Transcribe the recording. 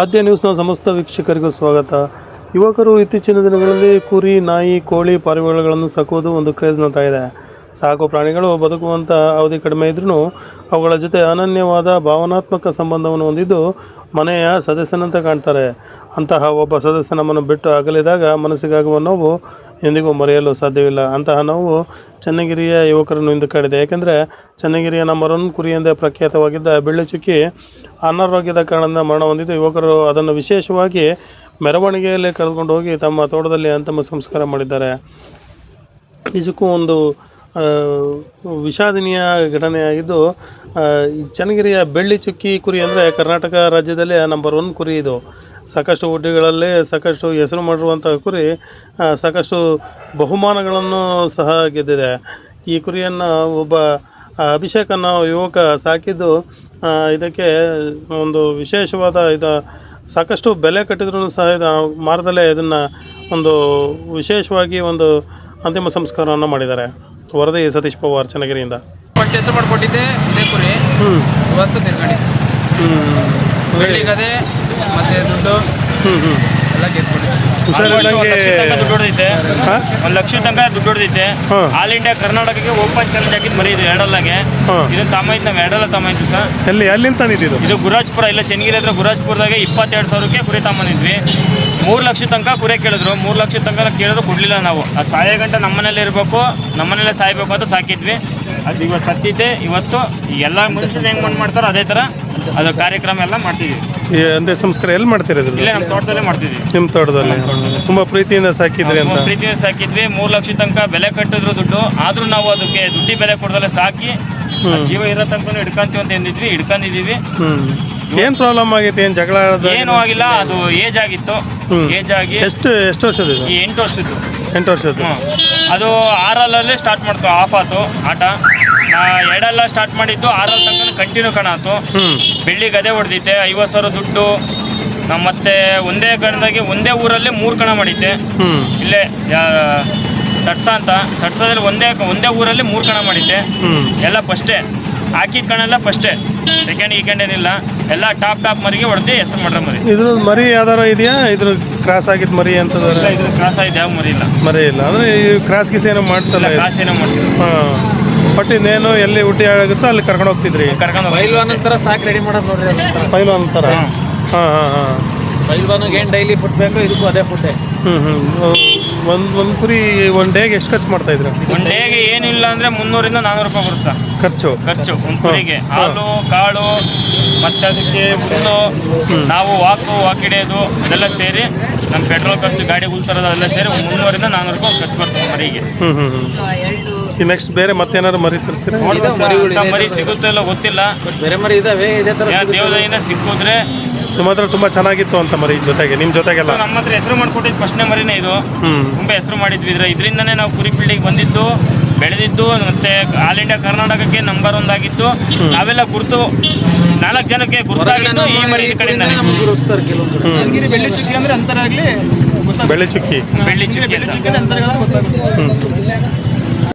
ಆದ್ಯ ನ್ಯೂಸ್ನ ಸಮಸ್ತ ವೀಕ್ಷಕರಿಗೂ ಸ್ವಾಗತ. ಯುವಕರು ಇತ್ತೀಚಿನ ದಿನಗಳಲ್ಲಿ ಕುರಿ, ನಾಯಿ, ಕೋಳಿ ಪಾರಿವಾಳಗಳನ್ನು ಸಾಕುವುದು ಒಂದು ಕ್ರೇಜ್ನಂತ ಇದೆ ಸಾಕು ಪ್ರಾಣಿಗಳು ಬದುಕುವಂಥ ಅವಧಿ ಕಡಿಮೆ ಇದ್ರೂ ಅವುಗಳ ಜೊತೆ ಅನನ್ಯವಾದ ಭಾವನಾತ್ಮಕ ಸಂಬಂಧವನ್ನು ಹೊಂದಿದ್ದು ಮನೆಯ ಸದಸ್ಯನಂತೆ ಕಾಣ್ತಾರೆ. ಅಂತಹ ಒಬ್ಬ ಸದಸ್ಯ ನಮ್ಮನ್ನು ಬಿಟ್ಟು ಅಗಲಿದಾಗ ಮನಸ್ಸಿಗಾಗುವ ನೋವು ಎಂದಿಗೂ ಮರೆಯಲು ಸಾಧ್ಯವಿಲ್ಲ. ಅಂತಹ ನೋವು ಚನ್ನಗಿರಿಯ ಯುವಕರನ್ನು ಇಂದು ಕಾಡಿದೆ ಏಕೆಂದರೆ ಚನ್ನಗಿರಿಯ ನಮ್ಮ ರನ್ ಕುರಿ ಎಂದೇ ಪ್ರಖ್ಯಾತವಾಗಿದ್ದ ಬೆಳ್ಳಿಚುಕ್ಕಿ ಅನಾರೋಗ್ಯದ ಕಾರಣದಿಂದ ಮರಣ ಹೊಂದಿದ್ದು ಯುವಕರು ಅದನ್ನು ವಿಶೇಷವಾಗಿ ಮೆರವಣಿಗೆಯಲ್ಲೇ ಕರೆದುಕೊಂಡು ಹೋಗಿ ತಮ್ಮ ತೋಟದಲ್ಲಿ ಅಂತಿಮ ಸಂಸ್ಕಾರ ಮಾಡಿದ್ದಾರೆ. ನಿಜಕ್ಕೂ ಒಂದು ವಿಷಾದನೀಯ ಘಟನೆಯಾಗಿದ್ದು ಚನ್ನಗಿರಿಯ ಬೆಳ್ಳಿ ಚುಕ್ಕಿ ಕುರಿ ಅಂದರೆ ಕರ್ನಾಟಕ ರಾಜ್ಯದಲ್ಲಿ ನಂಬರ್ ಒನ್ ಕುರಿ ಇದು. ಸಾಕಷ್ಟು ಹುಡ್ಡಿಗಳಲ್ಲಿ ಸಾಕಷ್ಟು ಹೆಸರು ಮಾಡಿರುವಂಥ ಕುರಿ ಸಾಕಷ್ಟು ಬಹುಮಾನಗಳನ್ನು ಸಹ ಗೆದ್ದಿದೆ. ಈ ಕುರಿಯನ್ನು ಒಬ್ಬ ಅಭಿಷೇಕ್ ಅನ್ನೋ ಯುವಕ ಸಾಕಿದ್ದು ಇದಕ್ಕೆ ಒಂದು ವಿಶೇಷವಾದ ಇದು, ಸಾಕಷ್ಟು ಬೆಲೆ ಕಟ್ಟಿದ್ರೂ ಸಹ ಇದು ಮಾರದಲ್ಲೇ ಇದನ್ನು ಒಂದು ವಿಶೇಷವಾಗಿ ಒಂದು ಅಂತಿಮ ಸಂಸ್ಕಾರವನ್ನು ಮಾಡಿದ್ದಾರೆ. ವರದಿ ಸತೀಶ್ ಪವಾರ್ ಚನ್ನಗಿರಿಯಿಂದ. ಪಟ್ಟಿ ಹೆಸರು ಮಾಡ್ಕೊಟ್ಟಿದ್ದೆ ಹ್ಮ್. ಹ್ಞೂ ಇವತ್ತು ಹ್ಞೂ ಬೆಳ್ಳಿ ಗದೆ ಮತ್ತೆ ದುಡ್ಡು. ಹ್ಞೂ ಹ್ಞೂ ಎಲ್ಲ ಹೊಡೆದೈತೆ ಒಂದ್ ಲಕ್ಷ ತನಕ ದುಡ್ಡು ಹೊಡೆದೈತೆ ಆಲ್ ಇಂಡಿಯಾ ಕರ್ನಾಟಕಕ್ಕೆ ಓಪನ್ ಚಾಲೆಂಜ್ ಹಾಕಿದ್ ಮರಿ ಇದು ಎರಡಲ್ಲಾಗೆ. ಇದು ಇದನ್ನ ತಮ್ಮ ನಾವು ಎರಡಲ್ಲ ತಮ್ಮ ಸರ್. ಎಲ್ಲಿ ಎಲ್ಲಿಂದ ತಂದಿದ್ದು ಇದು? ಗುರಾಜ್ಪುರ ಇಲ್ಲ ಚೆನ್ನಗಿರಿ ಹತ್ರ ಗುರಾಜ್ಪುರದಾಗೆ ಇಪ್ಪತ್ತೆರಡು ಸಾವಿರಕ್ಕೆ ಕುರಿ ತಗೊಂಬಂದಿದ್ವಿ ಮೂರು ಲಕ್ಷ ತನಕ ಕುರಿ ಕೇಳಿದ್ರು. ಮೂರು ಲಕ್ಷ ತನಕ ಕೇಳಿದ್ರು ಕೊಡ್ಲಿಲ್ಲ ನಾವು. ಅದು ಸಾಯೋ ಗಂಟೆ ನಮ್ಮನೇಲೆ ಇರಬೇಕು ನಮ್ಮನೇಲೆ ಸಾಯ್ಬೇಕು ಅಂತ ಸಾಕಿದ್ವಿ. ಅದು ಇವತ್ತು ಸತ್ತಿದ್ದೆ. ಇವತ್ತು ಎಲ್ಲ ಮನುಷ್ಯರು ಹೆಂಗ್ ಮಾಡ್ತಾರೋ ಅದೇ ಥರ ಅದು ಕಾರ್ಯಕ್ರಮ ಎಲ್ಲ ಮಾಡ್ತೀವಿ. ಈ ಅಂದೇ ಸಂಸ್ಕಾರ ಎಲ್ಲಿ ಮಾಡ್ತಿರೋದು ಇಲ್ಲೇ ನಮ್ಮ ತೋಟದಲ್ಲೇ ಮಾಡ್ತಿದ್ವಿ ನಿಮ್ಮ ತೋಟದಲ್ಲಿ. ತುಂಬಾ ಪ್ರೀತಿಯಿಂದ ಸಾಕಿದ್ರಿ ಅಂತ. ಪ್ರೀತಿಯಿಂದ ಸಾಕಿದ್ವಿ. ಮೂರು ಲಕ್ಷ ತನಕ ಬೆಲೆ ಕಟ್ಟಿದ್ರು ದುಡ್ಡು. ಆದ್ರೂ ನಾವು ಅದಕ್ಕೆ ದುಡ್ಡಿ ಬೆಲೆ ಕೊಡದಲ್ಲೇ ಸಾಕಿ ಹ್ಮ್. ಜೀವ ಇರೋ ತನಕ ಹಿಡ್ಕಂತೀವಿ ಅಂತ ಎಂದಿದ್ವಿ ಹಿಡ್ಕೊಂಡಿದೀವಿ ಹ್ಮ್. ಏನು ಪ್ರಾಬ್ಲಮ್ ಆಗಿತ್ತು ಏನು ಜಗಳ ಆಡೋದು? ಏನೂ ಆಗಿಲ್ಲ. ಅದು ಏಜ್ ಆಗಿತ್ತು. ಹ್ಮ್. ಏಜ್ ಆಗಿ ಎಷ್ಟು ಎಷ್ಟು ವರ್ಷದ ಇದು? ಈ ಎಂಟು ವರ್ಷದ್ದು. ಎಂಟು ವರ್ಷದ್ದು. ಹ್ಮ್. ಅದು ಆರಲ್ಲೇ ಸ್ಟಾರ್ಟ್ ಮಾಡ್ತು. ಆಫ್ ಆತು. ಆಟ. ಎರಡಲ್ಲ ಸ್ಟಾರ್ಟ್ ಮಾಡಿದ್ದು ಆರಲ್ಲಿ ತನಕ ಕಂಟಿನ್ಯೂ ಕಾಣಾತು ಬೆಳ್ಳಿ ಗದೆ ಹೊಡೆದಿತ್ತೆ ಐವತ್ತು ಸಾವಿರ ದುಡ್ಡು. ನಮ್ಮ ಮತ್ತೆ ಒಂದೇ ಕಣದಾಗೆ ಒಂದೇ ಊರಲ್ಲಿ ಮೂರು ಕಣ ಮಾಡಿದ್ದೆ. ಇಲ್ಲೇ ತಡ್ಸ ಅಂತ. ತಡ್ಸದಲ್ಲಿ ಒಂದೇ ಒಂದೇ ಊರಲ್ಲಿ ಮೂರು ಕಣ ಮಾಡಿದ್ದೆ. ಎಲ್ಲ ಫಸ್ಟೇ. ಹಾಕಿದ ಕಣೆಲ್ಲ ಫಸ್ಟೇ. ಸೆಕೆಂಡ್ ಗೀಕೆಂಡ್ ಏನಿಲ್ಲ ಎಲ್ಲ ಟಾಪ್ ಟಾಪ್ ಮರಿಗೆ ಹೊಡೆದು ಹೆಸರು ಮಾಡ್ರ ಮರಿ. ಇದು ಮರಿ ಯಾವ್ದಾರ ಇದೆಯಾ? ಇದ್ರ ಕ್ರಾಸ್ ಆಗಿದ್ ಮರಿ ಅಂತ ಇದ್ರ ಕ್ರಾಸ್ ಆಗಿದೆ ಯಾವ ಮರಿ ಇಲ್ಲ. ಮರಿ ಇಲ್ಲ. ಅಂದ್ರೆ ಈ ಕ್ರಾಸ್ ಗೀಸ್ ಏನೋ ಮಾಡ್ಸಲ್ಲ ಕ್ರಾಸ್ ಏನೋ ಮಾಡಿಸಿಲ್ಲ. ಹಾಂ. ಬಟ್ ಇನ್ನೇನು ಎಲ್ಲಿ ಹುಟ್ಟಿ ಆಗುತ್ತೋ ಅಲ್ಲಿ ಕರ್ಕೊಂಡು ಹೋಗ್ತಿದ್ರಿ. ಕರ್ಕೊಂಡು ಬೈಲ್ವಾನ್ ಅಂತರ ಸಾಕು ರೆಡಿ ಮಾಡೋದು ನೋಡ್ರಿ ಅದೊಂಥರ ಪೈಲು ಅಂತಾರ ಹಾಂ. ಹಾಂ ಹಾಂ ಹಾಂ. ಏನು ಡೈಲಿ ಫುಡ್ ಬೇಕು ಇದಕ್ಕೂ ಅದೇ ಫುಡ್ಡೇ ಹ್ಞೂ ಹ್ಞೂ ಒಂದು ಒಂದು ಕುರಿ ಒನ್ ಡೇಗೆ ಎಷ್ಟು ಖರ್ಚು ಮಾಡ್ತಾ ಇದ್ರು ಒಂದ್ ಡೇಗೆ ಏನಿಲ್ಲ ಅಂದ್ರೆ ಮುನ್ನೂರಿಂದ ನಾನೂರು ರೂಪಾಯಿ ಬರುತ್ತೆ ಸರ್. ಖರ್ಚು? ಖರ್ಚು. ಒಂದು ಕುರಿಗೆ ಹಾಲು ಕಾಳು ಮತ್ತೆ ಅದಕ್ಕೆ ಹುಲ್ಲು ನಾವು ವಾಕು ವಾಕಿಡಿಯೋದು ಅದೆಲ್ಲ ಸೇರಿ ನಮ್ಮ ಪೆಟ್ರೋಲ್ ಖರ್ಚು ಗಾಡಿ ಉಳ್ತಾರದ ಅದೆಲ್ಲ ಸೇರಿ ಒಂದು ಮುನ್ನೂರಿಂದ ನಾನೂರು ರೂಪಾಯಿ ಖರ್ಚು ಬರ್ತದೆ ಮರಿಗೆ. ಹ್ಞೂ ಹ್ಞೂ ಹ್ಞೂ ಈ ನೆಕ್ಸ್ಟ್ ಬೇರೆ ಮತ್ತೇನಾದ್ರು ಮರಿ ತರ್ತೀರಾ? ಮರಿಗಳು ಇದೆ. ಮರಿ ಸಿಗುತ್ತೋ ಇಲ್ಲ ಗೊತ್ತಿಲ್ಲ. ಬೇರೆ ಮರಿ ಇದಾವೆ ಇದೇ ಥರ ಯಾ- ದೇವದಯಿಂದ ಸಿಕ್ಕಿದ್ರೆ ನಿಮ್ಮ ತುಂಬಾ ತುಂಬ ಚೆನ್ನಾಗಿತ್ತು ಅಂತ ಮರಿ ಜೊತೆಗೆ ನಿಮ್ಮ ಜೊತೆಗೆಲ್ಲ. ನಮ್ಮ ಹತ್ರ ಹೆಸರು ಮಾಡ್ಕೊಟ್ಟಿದ್ದು ಫಸ್ಟ್ನೇ ಮರಿನೇ ಇದು. ತುಂಬಾ ತುಂಬ ಹೆಸರು ಮಾಡಿದ್ವಿ ಇದ್ರ ಇದರಿಂದನೇ ನಾವು ಕುರಿ ಫೀಲ್ಡಿಗೆ ಬಂದಿದ್ದು ಬೆಳೆದಿದ್ದು ಮತ್ತೆ ಆಲ್ ಇಂಡಿಯಾ ಕರ್ನಾಟಕಕ್ಕೆ ನಂಬರ್ ಒಂದಾಗಿದ್ದು ನಾವೆಲ್ಲ ಗುರುತು ನಾಲ್ಕು ಜನಕ್ಕೆ ಗುರುತಾಗಿತ್ತು ಈ ಮರಿ ಕಡೆಯಿಂದ ನಮ್ಗೆ ಗುರುಸ್ತಾರೆ ಕೆಲವೊಂದು ಹ್ಞೂ ಬೆಳ್ಳಿ ಚುಕ್ಕಿ ಅಂದ್ರೆ ಅಂತರ ಆಗ್ಲಿ ಬೆಳ್ಳಿ ಚುಕ್ಕಿ. ಬೆಳ್ಳಿ ಚುಕ್ಕಿ ಅಂತ. ಹ್ಞೂ